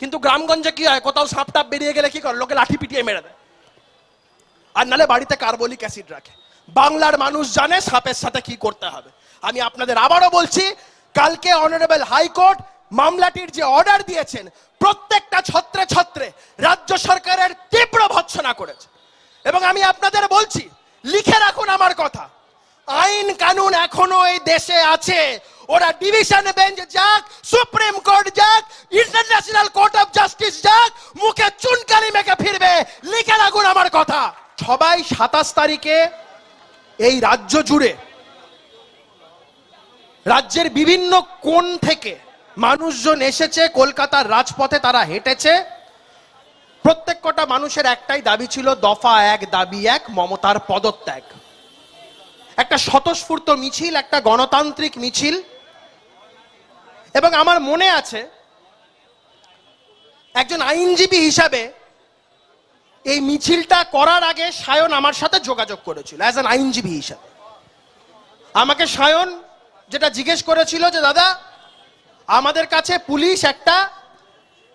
কিন্তু গ্রামগঞ্জে কি হয়? কোথাও সাপ টাপ বেরিয়ে গেলে কি করে? লোকে লাঠি পিটিয়ে মেরে দেয়। আর নালে বাড়িতে কার্বলিক অ্যাসিড রাখে। বাংলার মানুষ জানে সাপের সাথে কি করতে হবে। আমি আপনাদের আবারও বলছি, কালকে অনারেবল হাইকোর্ট মামলাটির যে অর্ডার দিয়েছেন, প্রত্যেকটা ছত্রে ছত্রে রাজ্য সরকারের তীব্র ভৎসনা করেছে। এবং আমি আপনাদের বলছি, লিখে রাখুন আমার কথা। আইন কানুন এখনও এই দেশে আছে। ওরা ডিভিশন বেঞ্চ যাক সুপ্রিম কোর্ট যাক ইন্টারন্যাশনাল কোর্ট অফ জাস্টিস যাক, মুখে চুনকালি মেখে ফিরবে। লিখে রাখুন আমার কথা। সবাই সাতাশ তারিখে এই রাজ্য জুড়ে, রাজ্যের বিভিন্ন কোণ থেকে মানুষজন এসেছে, কলকাতার রাজপথে তারা হেঁটেছে। প্রত্যেক কটা মানুষের একটাই দাবি ছিল, দফা এক, দাবি এক, মমতার পদত্যাগ। একটা স্বতঃস্ফূর্ত মিছিল, একটা গণতান্ত্রিক মিছিল এবং আমার মনে আছে একজন আইনজীবী হিসাবে এই মিছিলটা করার আগে সায়ন আমার সাথে যোগাযোগ করেছিল অ্যাজ অ্যান আইনজীবী হিসাবে। আমাকে সায়ন যেটা জিজ্ঞেস করেছিল যে, দাদা, আমাদের কাছে পুলিশ একটা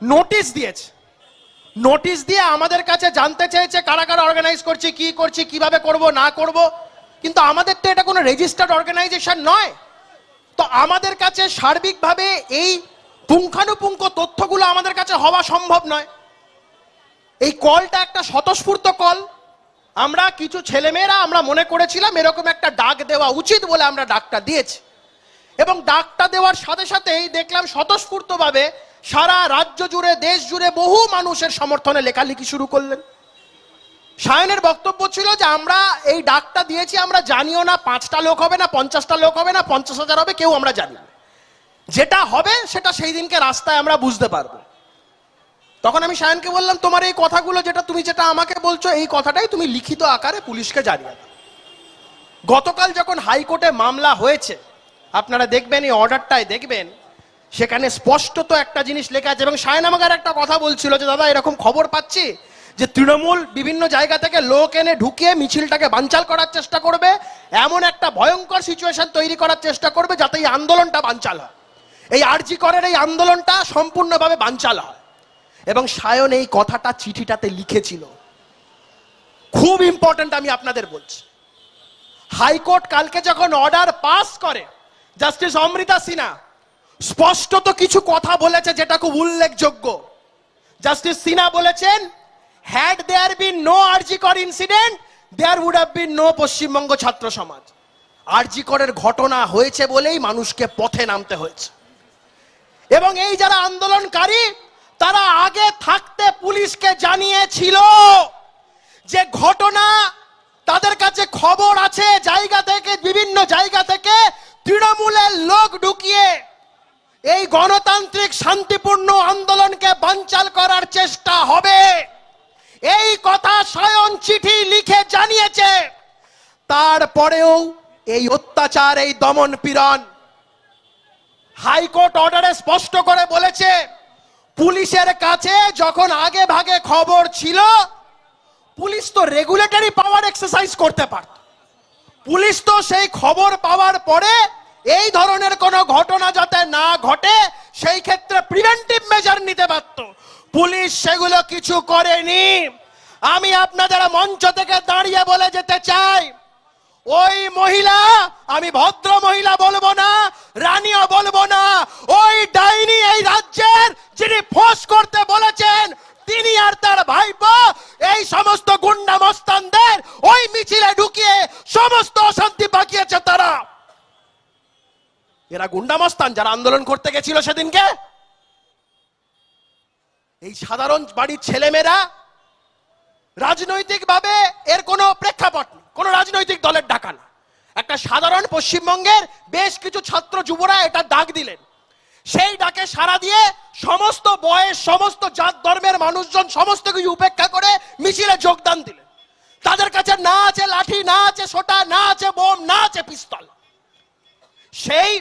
নোটিশ দিয়েছে। নোটিশ দিয়ে আমাদের কাছে জানতে চেয়েছে কারা কারা অর্গানাইজ করছি, কি করছি, কীভাবে করব, না করব। কিন্তু আমাদের তো এটা কোনো রেজিস্টার্ড অর্গানাইজেশন নয়। তো আমাদের কাছে সার্বিকভাবে এই পুঙ্খানুপুঙ্খ তথ্যগুলো আমাদের কাছে হওয়া সম্ভব নয়। এই কলটা একটা স্বতঃস্ফূর্ত কল। আমরা কিছু ছেলেমেয়েরা আমরা মনে করেছিলাম এরকম একটা ডাক দেওয়া উচিত বলে আমরা ডাকটা দিয়েছি। এবং ডাকটা দেওয়ার সাথে সাথেই দেখলাম স্বতঃস্ফূর্তভাবে সারা রাজ্য জুড়ে, দেশ জুড়ে বহু মানুষের সমর্থনে লেখালেখি শুরু করলেন। সায়নের বক্তব্য ছিল যে আমরা এই ডাকটা দিয়েছি, আমরা জানিও না পাঁচটা লোক হবে না, পঞ্চাশটা লোক হবে না, পঞ্চাশ হাজার হবে, কেউ আমরা জানি না। যেটা হবে সেটা সেই দিনকে রাস্তায় আমরা বুঝতে পারব। তখন আমি সায়নকে বললাম, তোমার এই কথাগুলো যেটা তুমি যেটা আমাকে বলছো, এই কথাটাই তুমি লিখিত আকারে পুলিশকে জানিয়ে দাও। গতকাল যখন হাইকোর্টে মামলা হয়েছে, আপনারা দেখবেন, এই অর্ডারটায় দেখবেন, সেখানে স্পষ্টত একটা জিনিস লেখা আছে এবং সায়ন আমাকে একটা কথা বলছিল যে, দাদা, এরকম খবর পাচ্ছি? যে তৃণমূল বিভিন্ন জায়গা থেকে লোক এনে ঢুকিয়ে মিছিলটাকে বানচাল করার চেষ্টা করবে, এমন একটা ভয়ঙ্কর সিচুয়েশন তৈরি করার চেষ্টা করবে যাতে এই আন্দোলনটা বানচাল হয়। এই আরজি করের এই আন্দোলনটা সম্পূর্ণভাবে বানচাল হয়। এবং সায়ন এই কথাটা চিঠিটাতে লিখেছিল। খুব ইম্পর্ট্যান্ট আমি আপনাদের বলছি। হাইকোর্ট কালকে যখন অর্ডার পাস করে জাস্টিস অমৃতা সিনহা স্পষ্টত কিছু কথা বলেছে যেটা খুব উল্লেখযোগ্য। জাস্টিস সিনহা বলেছেন had there been no R G Kar incident there would have been no Paschimbanga ছাত্র সমাজ আরজিকরের ঘটনা হয়েছে বলেই মানুষকে পথে নামতে হয়েছে। এবং এই যারা আন্দোলনকারী, তারা আগে থাকতে পুলিশকে জানিয়েছিল যে ঘটনা তাদের কাছে খবর আছে, জায়গা থেকে, বিভিন্ন জায়গা থেকে তৃণমূলের লোক ঢুকিয়ে এই গণতান্ত্রিক শান্তিপূর্ণ আন্দোলনকে বানচাল করার চেষ্টা হবে। এই কথা স্বয়ং চিঠি লিখে জানিয়েছে। তারপরেও এই অত্যাচার, এই দমন পীড়ন হাইকোর্ট অর্ডারে স্পষ্ট করে বলেছে, পুলিশের কাছে যখন আগে ভাগে খবর ছিল, পুলিশ তো রেগুলেটরি পাওয়ার এক্সারসাইজ করতে পারত। পুলিশ তো সেই খবর পাওয়ার পরে এই ধরনের কোনো ঘটনা যাতে না ঘটে, সেই ক্ষেত্রে প্রিভেন্টিভ মেজার নিতে পারত। পুলিশ সেগুলো কিছু করেনি। আমি আপনাদের মঞ্চ থেকে দাঁড়িয়ে বলে যেতে চাই, ওই মহিলা, আমি ভদ্র মহিলা বলব না, রানীও বলব না, ওই ডাইনি এই রাজ্যের যিনি ফোঁস করতে বলেছেন, তিনি আর তার ভাইপো এই সমস্ত গুন্ডা মস্তানদের ওই মিছিলে ঢুকিয়ে সমস্ত অশান্তি পাকিয়েছে তারা। এরা গুন্ডা মস্তান যারা আন্দোলন করতে গেছিল সেদিনকে? এই সাধারণ বাড়ির ছেলেমেয়েরা রাজনৈতিকভাবে এর কোনো প্রেক্ষাপট নেই, কোনো রাজনৈতিক দলের ডাকা না। একটা সাধারণ পশ্চিমবঙ্গের বেশ কিছু ছাত্র যুবরা এটা ডাক দিলেন। সেই ডাকে সাড়া দিয়ে সমস্ত বয়স, সমস্ত জাত ধর্মের মানুষজন, সমস্ত কিছু উপেক্ষা করে মিছিলে যোগদান দিলেন। তাদের কাছে না আছে লাঠি, না আছে সোটা, না আছে বোম, না আছে পিস্তল। সেই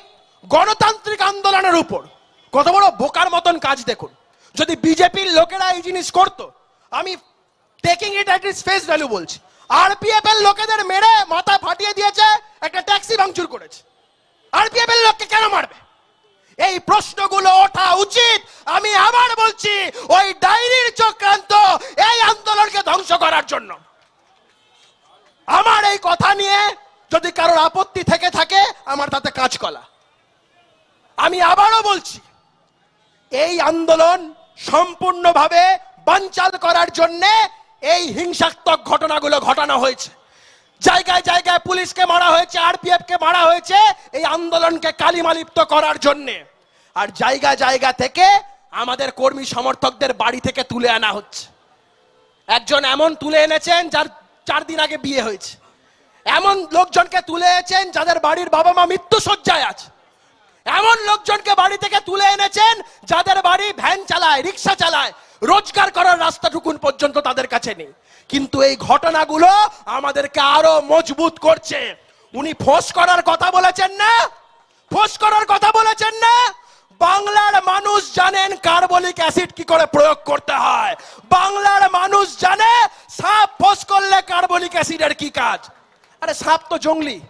গণতান্ত্রিক আন্দোলনের উপর কত বড় বোকার মতন কাজ দেখুন। যদি বিজেপির লোকেরা এই জিনিস করতো, আমি taking it at its face value বলছি। আরপিএফ এর লোকেদের মেরে মাথা ফাটিয়ে দিয়েছে, একটা ট্যাক্সি ভাঙচুর করেছে। আরপিএফ এর লোককে কেন মারবে? এই প্রশ্নগুলো ওঠা উচিত। আমি আবার বলছি, ওই ডায়েরির চক্রান্ত এই আন্দোলনকে ধ্বংস করার জন্য। আমার এই কথা নিয়ে যদি কারোর আপত্তি থেকে থাকে, আমার তাতে কাজ কলা। আমি আবারও বলছি, এই আন্দোলন সম্পূর্ণভাবে বানচাল করার জন্য এই হিংসাত্মক ঘটনাগুলো ঘটানো হয়েছে। জায়গায় জায়গায় পুলিশকে মারা হয়েছে আরপিএফ কে মারা হয়েছে এই আন্দোলনকে কালিমালিপ্ত করার জন্য। আর জায়গা জায়গা থেকে আমাদের কর্মী সমর্থকদের বাড়ি থেকে তুলে আনা হচ্ছে। একজন এমন তুলে এনেছেন যার চার দিন আগে বিয়ে হয়েছে। এমন লোকজনকে তুলে এনেছেন যাদের বাড়ির বাবা মা মৃত্যু আছে। এমন লোকজনকে বাড়ি থেকে তুলে এনেছেন যাদের বাড়ি ভ্যান চালায় রিক্সা চালায়। রোজগার করার রাস্তাটুকুন পর্যন্ত তাদের কাছে নেই। কিন্তু এই ঘটনাগুলো আমাদেরকে আরও মজবুত করছে। উনি ফোঁস করার কথা বলেছেন না? ফোঁস করার কথা বলেছেন না? বাংলার মানুষ জানেন কার্বলিক অ্যাসিড কি করে প্রয়োগ করতে হয়। বাংলার মানুষ জানে সাপ ফোঁস করলে কার্বলিক অ্যাসিডের কি কাজ? আরে সাপ তো জঙ্গলি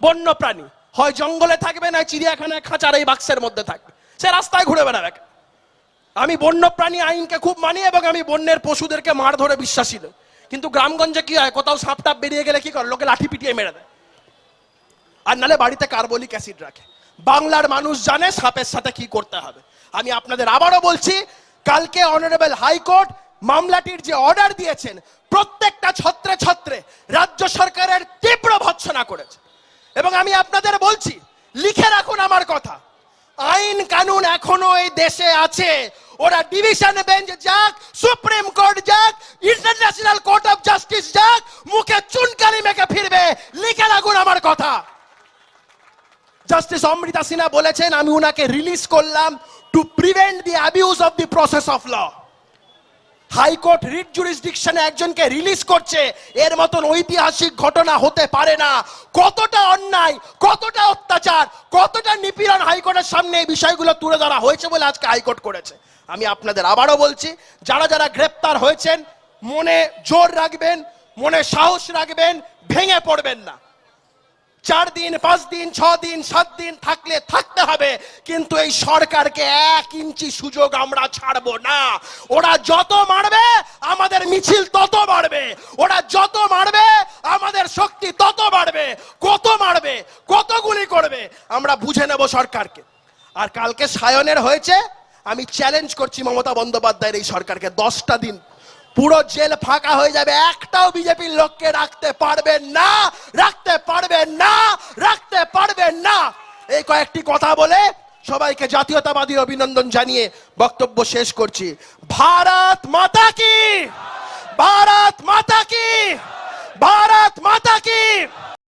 বন্য প্রাণী হয় জঙ্গলে থাকবে না চিড়িয়াখানায় খাঁচার এই বাক্সের মধ্যে থাকবে। সে রাস্তায় ঘুরে বেড়াবে। আমি বন্য প্রাণী আইনকে খুব মানি এবং আমি বন্যের পশুদেরকে মার ধরে বিশ্বাসী। কিন্তু গ্রামগঞ্জে কি হয়? কোথাও সাপ টাপ বেরিয়ে গেলে কি করে? লোকে লাঠি পিটিয়ে মেরে দেয়। আর নালে বাড়িতে কার্বলিক অ্যাসিড রাখে। বাংলার মানুষ জানে সাপের সাথে কি করতে হবে। আমি আপনাদের আবারও বলছি, কালকে অনারেবল হাইকোর্ট মামলাটির যে অর্ডার দিয়েছেন, প্রত্যেকটা ছত্রে ছত্রে রাজ্য সরকারের তীব্র ভৎসনা করেছে। এবং আমি আপনাদের বলছি, লিখে রাখুন আমার কথা। আইন কানুন এখনও এই দেশে আছে। ওরা ডিভিশন বেঞ্চ যাক, সুপ্রিম কোর্ট যাক, ইন্টারন্যাশনাল কোর্ট অফ জাস্টিস যাক, মুখে চুনকালি মেখে ফিরবে। লিখে রাখুন আমার কথা। জাস্টিস অমৃতা সিনহা বলেছেন, আমি উনাকে রিলিজ করলাম to prevent the abuse of the process of law high court writ জুরিসডিকশনে একজনকে রিলিজ করছে, এর মতন ঐতিহাসিক ঘটনা হতে পারে না। কতটা অন্যায়, কতটা অত্যাচার, কতটা নিপীড়ন হাইকোর্টের সামনে এই বিষয়গুলো তুলে ধরা হয়েছে বলে আজকে হাইকোর্ট করেছে। আমি আপনাদের আবারও বলছি, যারা যারা গ্রেপ্তার হয়েছেন, মনে জোর রাখবেন, মনে সাহস রাখবেন, ভেঙে পড়বেন না। চার দিন, পাঁচ দিন, ছ দিন, সাত দিন থাকলে থাকতে হবে, কিন্তু এই সরকারকে এক ইঞ্চি সুযোগ আমরা ছাড়বো না। ওরা যত মারবে, আমাদের মিছিল তত বাড়বে। ওরা যত মারবে, আমাদের শক্তি তত বাড়বে। কত মারবে, কত গুলি করবে, আমরা বুঝে নেব সরকারকে। আর কালকে সায়নের হয়েছে, আমি চ্যালেঞ্জ করছি মমতা বন্দ্যোপাধ্যায়ের এই সরকারকে দশটা দিন। পুরো জেল ফাঁকা হয়ে যাবে। একটাও বিজেপির লোককে রাখতে পারবেন না, রাখতে পারবেন না, রাখতে পারবেন না। এই কয়েকটি কথা বলে সবাইকে জাতীয়তাবাদী অভিনন্দন জানিয়ে বক্তব্য শেষ করছি। ভারত মাতা কি? ভারত মাতা কি? ভারত মাতা কি?